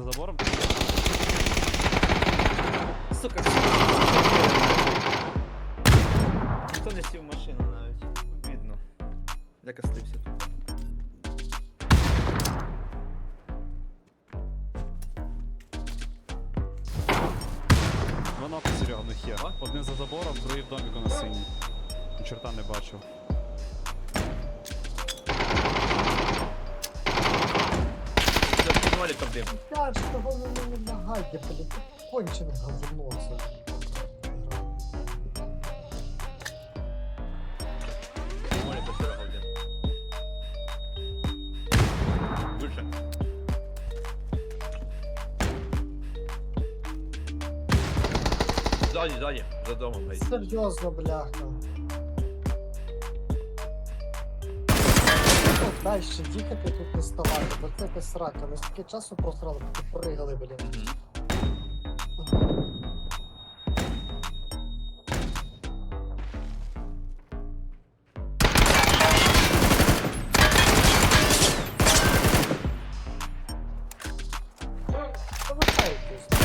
За забором? Сука, Ніхто не сів в машину навіть. Видно. Закастився тут. Воно Серега, в них є. Один за забором, другий в доміку на синій. Чорта не бачив. Топ дим. Я ж того не нагадя, блядь, кончене говно це. Піднімали топ один. Вище. Ззаді, ззаді, за домом, блядь. Серйозно, бляха. Далі їхати тут не ставати, бо це якась срака. Ми стільки часу просрали, поки пригали, блін. Повертайтесь.